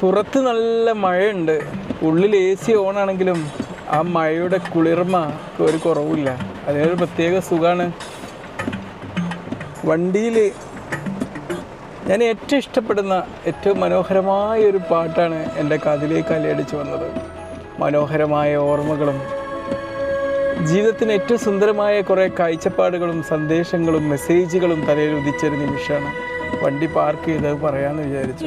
പുറത്ത് നല്ല മഴയുണ്ട്. ഉള്ളിൽ എ സി ഓണാണെങ്കിലും ആ മഴയുടെ കുളിർമ ഒരു കുറവില്ല അതിനൊരു പ്രത്യേക സുഖമാണ് വണ്ടിയിൽ ഞാൻ ഏറ്റവും ഇഷ്ടപ്പെടുന്ന ഏറ്റവും മനോഹരമായ ഒരു പാട്ടാണ് എന്റെ കാതിലേക്ക് അലയടിച്ച് വന്നത്. മനോഹരമായ ഓർമ്മകളും ജീവിതത്തിന് ഏറ്റവും സുന്ദരമായ കുറേ കാഴ്ചപ്പാടുകളും സന്ദേശങ്ങളും മെസ്സേജുകളും തലയിൽ ഉദിച്ചൊരു നിമിഷമാണ്. വണ്ടി പാർക്ക് ചെയ്ത് പറയാമെന്ന് വിചാരിച്ചു.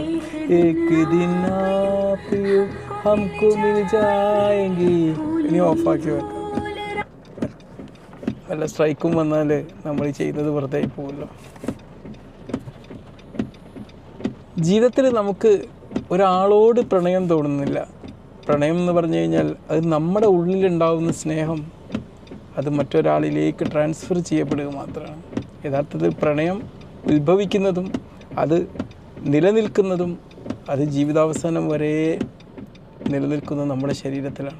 ഇനി ഓഫാക്കി വെക്കാം. വല്ല സ്ട്രൈക്കും വന്നാൽ നമ്മൾ ചെയ്യുന്നത് വെറുതെ പോകുമല്ലോ ജീവിതത്തിൽ നമുക്ക് ഒരാളോട് പ്രണയം തോന്നുന്നില്ല. പ്രണയം എന്ന് പറഞ്ഞു കഴിഞ്ഞാൽ അത് നമ്മുടെ ഉള്ളിലുണ്ടാവുന്ന സ്നേഹം അത് മറ്റൊരാളിലേക്ക് ട്രാൻസ്ഫർ ചെയ്യപ്പെടുക മാത്രമാണ്. യഥാർത്ഥത്തിൽ പ്രണയം ഉത്ഭവിക്കുന്നതും അത് നിലനിൽക്കുന്നതും അത് ജീവിതാവസാനം വരെ നിലനിൽക്കുന്നത് നമ്മുടെ ശരീരത്തിലാണ്.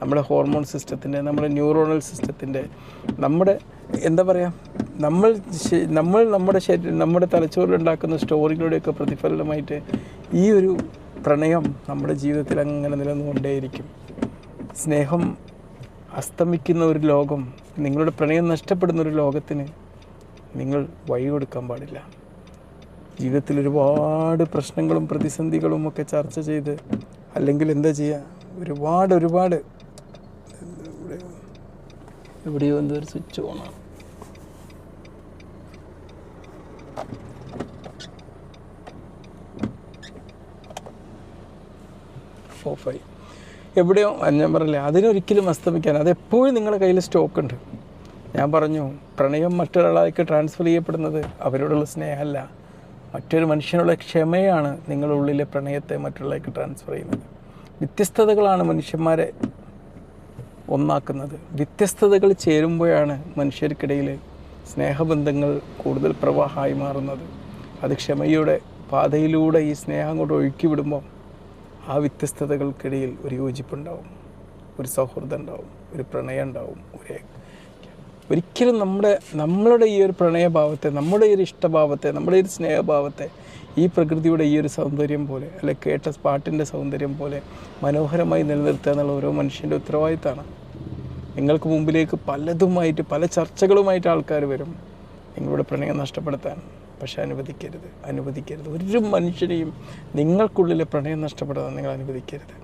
നമ്മുടെ ഹോർമോൺ സിസ്റ്റത്തിന്റെ നമ്മുടെ ന്യൂറോണൽ സിസ്റ്റത്തിന്റെ നമ്മുടെ എന്താ പറയുക നമ്മൾ നമ്മൾ നമ്മുടെ ശരീരം നമ്മുടെ തലച്ചോറിലുണ്ടാക്കുന്ന സ്റ്റോറികളുടെയൊക്കെ പ്രതിഫലനമായിട്ട് ഈ ഒരു പ്രണയം നമ്മുടെ ജീവിതത്തിൽ അങ്ങനെ നിലനിന്നുകൊണ്ടേയിരിക്കും. സ്നേഹം അസ്തമിക്കുന്ന ഒരു ലോകം നിങ്ങളുടെ പ്രണയം നഷ്ടപ്പെടുന്ന ഒരു ലോകത്തിന് നിങ്ങൾ വഴി കൊടുക്കാൻ പാടില്ല. ജീവിതത്തിൽ ഒരുപാട് പ്രശ്നങ്ങളും പ്രതിസന്ധികളും ഒക്കെ ചർച്ച ചെയ്ത് അല്ലെങ്കിൽ എന്താ ചെയ്യുക ഒരുപാട് ഒരുപാട്. എവിടെയോ എന്തോ ഒരു സ്വിച്ച് ഓണാണ് ഓഫായി എവിടെയോ അത് ഞാൻ പറഞ്ഞില്ലേ അതിനൊരിക്കലും അസ്തമിക്കാൻ അതെപ്പോഴും നിങ്ങളുടെ കയ്യിൽ സ്റ്റോക്ക് ഉണ്ട്. ഞാൻ പറഞ്ഞു പ്രണയം മറ്റൊരാളേക്ക് ട്രാൻസ്ഫർ ചെയ്യപ്പെടുന്നത് അവരോടുള്ള സ്നേഹമല്ല. മറ്റൊരു മനുഷ്യനുള്ള ക്ഷമയാണ് നിങ്ങളുടെ ഉള്ളിലെ പ്രണയത്തെ മറ്റുള്ളവർക്ക് ട്രാൻസ്ഫർ ചെയ്യുന്നത്. വ്യത്യസ്തതകളാണ് മനുഷ്യന്മാരെ ഒന്നാക്കുന്നത്. വ്യത്യസ്തതകൾ ചേരുമ്പോഴാണ് മനുഷ്യർക്കിടയിൽ സ്നേഹബന്ധങ്ങൾ കൂടുതൽ പ്രവാഹമായി മാറുന്നത്. അത് ക്ഷമയുടെ പാതയിലൂടെ ഈ സ്നേഹം കൊണ്ട് ഒഴുക്കി വിടുമ്പോൾ ആ വ്യത്യസ്തതകൾക്കിടയിൽ ഒരു യോജിപ്പുണ്ടാവും ഒരു സൗഹൃദം ഉണ്ടാവും ഒരു പ്രണയം ഉണ്ടാവും ഒരു ഒരിക്കലും നമ്മുടെ നമ്മളുടെ ഈ ഒരു പ്രണയഭാവത്തെ നമ്മുടെ ഈ ഒരു ഇഷ്ടഭാവത്തെ നമ്മുടെ ഈ ഒരു സ്നേഹഭാവത്തെ ഈ പ്രകൃതിയുടെ ഈ ഒരു സൗന്ദര്യം പോലെ അല്ലെ കേട്ട പാട്ടിന്റെ സൗന്ദര്യം പോലെ മനോഹരമായി നിലനിർത്തുക എന്നുള്ള ഓരോ മനുഷ്യന്റെ ഉത്തരവാദിത്തമാണ്. നിങ്ങൾക്ക് മുമ്പിലേക്ക് പലതുമായിട്ട് പല ചർച്ചകളുമായിട്ട് ആൾക്കാർ വരും. നിങ്ങളുടെ പ്രണയം നഷ്ടപ്പെടുത്താൻ. പക്ഷെ അനുവദിക്കരുത്. അനുവദിക്കരുത്. ഒരു മനുഷ്യനെയും നിങ്ങൾക്കുള്ളിലെ പ്രണയം നഷ്ടപ്പെടാൻ നിങ്ങൾ അനുവദിക്കരുത്.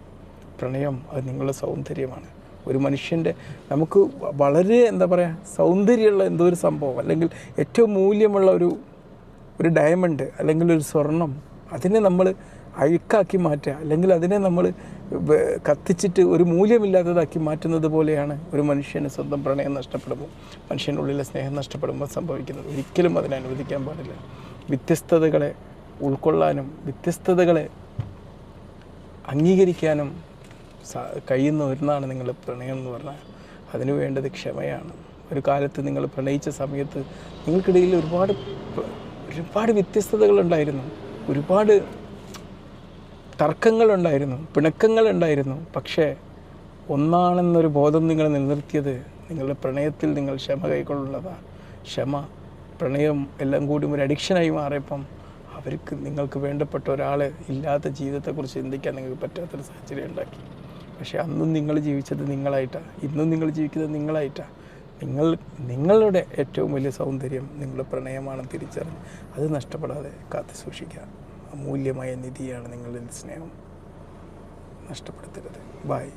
പ്രണയം അത് നിങ്ങളുടെ സൗന്ദര്യമാണ്. ഒരു മനുഷ്യന്റെ നമുക്ക് വളരെ എന്താ പറയുക സൗന്ദര്യമുള്ള എന്തോ ഒരു സംഭവം അല്ലെങ്കിൽ ഏറ്റവും മൂല്യമുള്ള ഒരു ഒരു ഡയമണ്ട് അല്ലെങ്കിൽ ഒരു സ്വർണം അതിനെ നമ്മൾ അഴുക്കാക്കി മാറ്റുക അല്ലെങ്കിൽ അതിനെ നമ്മൾ കത്തിച്ചിട്ട് ഒരു മൂല്യമില്ലാത്തതാക്കി മാറ്റുന്നത് പോലെയാണ് ഒരു മനുഷ്യന് സ്വന്തം പ്രണയം നഷ്ടപ്പെടുമ്പോൾ മനുഷ്യനുള്ളിലെ സ്നേഹം നഷ്ടപ്പെടുമ്പോൾ സംഭവിക്കുന്നത്. ഒരിക്കലും അതിനെ അനുവദിക്കാൻ പാടില്ല. വ്യത്യസ്തതകളെ ഉൾക്കൊള്ളാനും വ്യത്യസ്തതകളെ അംഗീകരിക്കാനും സ- കഴിയുന്ന വരുന്നതാണ് നിങ്ങൾ പ്രണയം എന്ന് പറഞ്ഞാൽ അതിന് വേണ്ടത് ക്ഷമയാണ്. ഒരു കാലത്ത് നിങ്ങൾ പ്രണയിച്ച സമയത്ത് നിങ്ങൾക്കിടയിൽ ഒരുപാട് ഒരുപാട് വ്യത്യസ്തതകളുണ്ടായിരുന്നു. ഒരുപാട് തർക്കങ്ങളുണ്ടായിരുന്നു പിണക്കങ്ങളുണ്ടായിരുന്നു. പക്ഷേ ഒന്നാണെന്നൊരു ബോധം നിങ്ങൾ നിലനിർത്തിയത് നിങ്ങളുടെ പ്രണയത്തിൽ നിങ്ങൾ ക്ഷമ കൈക്കൊള്ളുന്നതാണ് ക്ഷമ പ്രണയം എല്ലാം കൂടി ഒരു അഡിക്ഷനായി മാറിയപ്പം അവർക്ക് നിങ്ങൾക്ക് വേണ്ടപ്പെട്ട ഒരാളെ ഇല്ലാത്ത ജീവിതത്തെക്കുറിച്ച് ചിന്തിക്കാൻ നിങ്ങൾക്ക് പറ്റാത്തൊരു സാഹചര്യം ഉണ്ടാക്കി. പക്ഷേ അന്നും നിങ്ങൾ ജീവിച്ചത് നിങ്ങളായിട്ടാണ് ഇന്നും നിങ്ങൾ ജീവിക്കുന്നത് നിങ്ങളായിട്ടാണ് നിങ്ങൾ നിങ്ങളുടെ ഏറ്റവും വലിയ സൗന്ദര്യം നിങ്ങളുടെ പ്രണയമാണെന്ന് തിരിച്ചറിഞ്ഞ്. അത് നഷ്ടപ്പെടാതെ കാത്തു സൂക്ഷിക്കുക. അമൂല്യമായ നിധിയാണ് നിങ്ങളുടെ സ്നേഹം. നഷ്ടപ്പെടുത്തരുത്. ബായ്